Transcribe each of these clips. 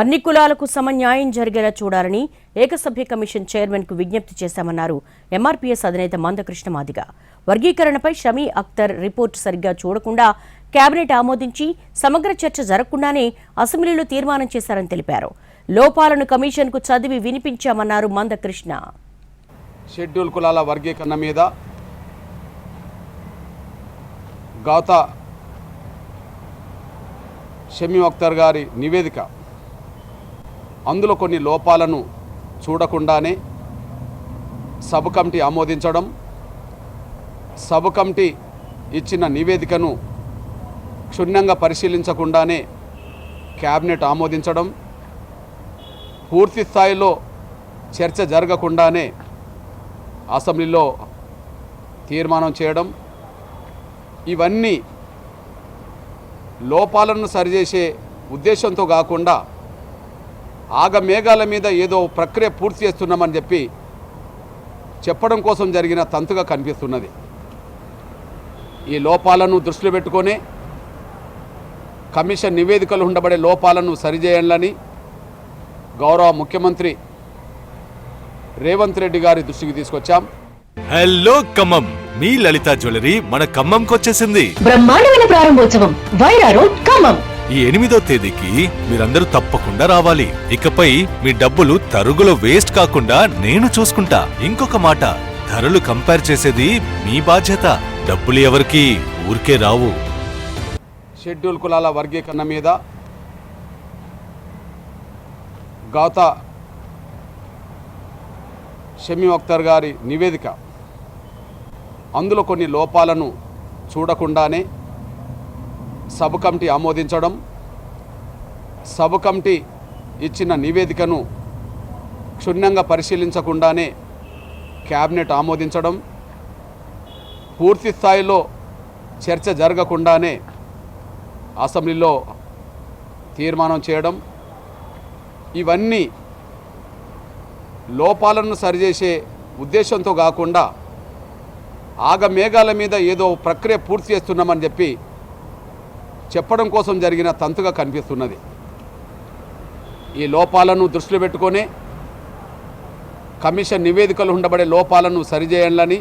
అన్ని కులాలకు సమన్యాయం జరిగేలా చూడాలని ఏకసభ్య కమిషన్ చైర్మన్కు విజ్ఞప్తి చేశామన్నారు. ఎంఆర్పీఎస్ అధినేత మందకృష్ణ మాదిగ. వర్గీకరణపై షమీ అఖ్తర్ రిపోర్టు సరిగ్గా చూడకుండా కేబినెట్ ఆమోదించి సమగ్ర చర్చ జరగకుండానే అసెంబ్లీలో తీర్మానం చేశారని తెలిపారు. లోపాలను కమిషన్కు చదివి వినిపించామన్నారు మందకృష్ణ. షెడ్యూల్ కులాల వర్గీకరణ మీద గౌత షమీ అఖ్తర్ గారి నివేదిక. అందులో కొన్ని లోపాలను చూడకుండానే సబ్ కమిటీ ఆమోదించడం సబ్ కమిటీ ఇచ్చిన నివేదికను క్షుణ్ణంగా పరిశీలించకుండానే క్యాబినెట్ ఆమోదించడం పూర్తి స్థాయిలో చర్చ జరగకుండానే అసెంబ్లీలో తీర్మానం చేయడం. ఇవన్నీ లోపాలను సరిచేసే ఉద్దేశంతో కాకుండా ఆగమేఘాల మీద ఏదో ప్రక్రియ పూర్తి చేస్తున్నామని చెప్పి చెప్పడం కోసం జరిగిన తంతుగా కనిపిస్తున్నది. ఈ లోపాలను దృష్టిలో పెట్టుకొని కమిషన్ నివేదికలు ఉండబడే లోపాలను సరిచేయాలని గౌరవ ముఖ్యమంత్రి రేవంత్ రెడ్డి గారి దృష్టికి తీసుకొచ్చాం. హలో ఖమ్మం. మీ లలిత జ్యువెలరీ మన ఖమ్మంకొచ్చేసింది. బ్రహ్మాండమైన ప్రారంభోత్సవం. వైరా రోడ్ ఖమ్మం. ఈ ఎనిమిదో తేదీకి మీరందరూ తప్పకుండా రావాలి. ఇకపై మీ డబ్బులు తరుగులో వేస్ట్ కాకుండా నేను చూసుకుంటా. ఇంకొక మాట ధరలు కంపేర్ చేసేది మీ బాధ్యత. డబ్బులు ఎవరికి ఊరికే రావు. షెడ్యూల్ కులాల వర్గీకరణ మీద గౌత షమీ అఖ్తర్ గారి నివేదిక. అందులో కొన్ని లోపాలను చూడకుండానే సబ్ కమిటీ ఆమోదించడం సబ్ కమిటీ ఇచ్చిన నివేదికను క్షుణ్ణంగా పరిశీలించకుండానే క్యాబినెట్ ఆమోదించడం పూర్తి స్థాయిలో చర్చ జరగకుండానే అసెంబ్లీలో తీర్మానం చేయడం ఇవన్నీ లోపాలను సరిచేసే ఉద్దేశంతో కాకుండా ఆగమేఘాల మీద ఏదో ప్రక్రియ పూర్తి చేస్తున్నామని చెప్పి చెప్పడం కోసం జరిగిన తంతుగా కనిపిస్తున్నది. ఈ లోపాలను దృష్టిలో పెట్టుకొని కమిషన్ నివేదికలు ఉండబడే లోపాలను సరిచేయాలని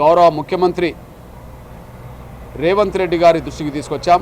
గౌరవ ముఖ్యమంత్రి రేవంత్ రెడ్డి గారి దృష్టికి తీసుకొచ్చాం.